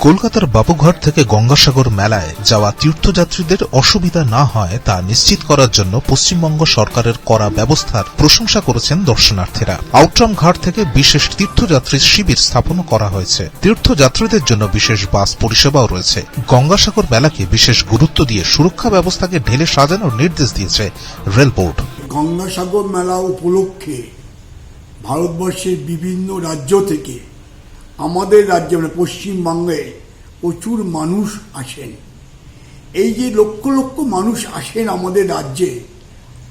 কলকাতার বাবুঘাট থেকে গঙ্গাসাগর মেলায় যাওয়া তীর্থযাত্রীদের অসুবিধা না হয় তা নিশ্চিত করার জন্য পশ্চিমবঙ্গ সরকারের করা ব্যবস্থার প্রশংসা করেছেন দর্শনার্থীরা। আউটরাম ঘাট থেকে বিশেষ তীর্থযাত্রী শিবির স্থাপন করা হয়েছে। তীর্থযাত্রীদের জন্য বিশেষ বাস পরিষেবাও রয়েছে। গঙ্গাসাগর মেলাকে বিশেষ গুরুত্ব দিয়ে সুরক্ষা ব্যবস্থাকে ঢেলে সাজানোর নির্দেশ দিয়েছে রেল বোর্ড গঙ্গাসাগর মেলা উপলক্ষে ভারতবর্ষের বিভিন্ন রাজ্য থেকে আমাদের রাজ্যে মানে পশ্চিমবঙ্গে প্রচুর মানুষ আসেন। এই যে লক্ষ লক্ষ মানুষ আসেন আমাদের রাজ্যে,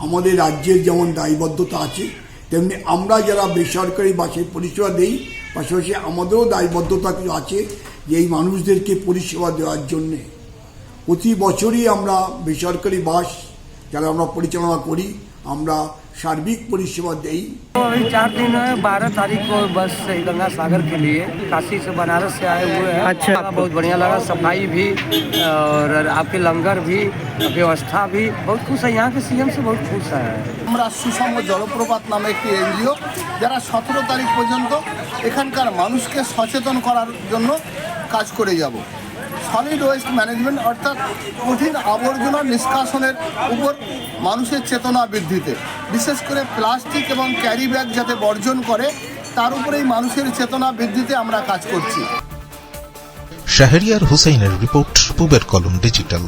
আমাদের রাজ্যের যেমন দায়বদ্ধতা আছে, তেমনি আমরা যারা বেসরকারি বাসের পরিষেবা দেই, পাশাপাশি আমাদেরও দায়বদ্ধতা কিছু আছে যে এই মানুষদেরকে পরিষেবা দেওয়ার জন্যে। প্রতি বছরই আমরা বেসরকারি বাস যারা আমরা পরিচালনা করি আমরা সার্বিক পরিষেবা দেই तो अभी चार दिन है बारह तारीख को बस से गंगा सागर के लिए काशी से बनारस से आए हुए हैं अच्छा। बहुत बढ़िया लगा सफाई भी और आपके लंगर भी व्यवस्था भी बहुत खुश है यहाँ के सीएम से बहुत खुश है আমরা সুষম জলপ্রপাত নামে একটি এনজিও যারা সতেরো তারিখ পর্যন্ত এখানকার মানুষকে সচেতন করার জন্য কাজ করে যাব সলিড ওয়েস্ট ম্যানেজমেন্ট অর্থাৎ কঠিন আবর্জনা নিষ্কাশনের উপর মানুষের চেতনা বৃদ্ধিতে। বিশেষ করে প্লাস্টিক এবং ক্যারি ব্যাগ যাতে বর্জন করে, তার উপরেই মানুষের চেতনা বৃদ্ধিতে আমরা কাজ করছি। শাহরিয়ার হুসেইনের রিপোর্ট, পুবের কলম ডিজিটাল।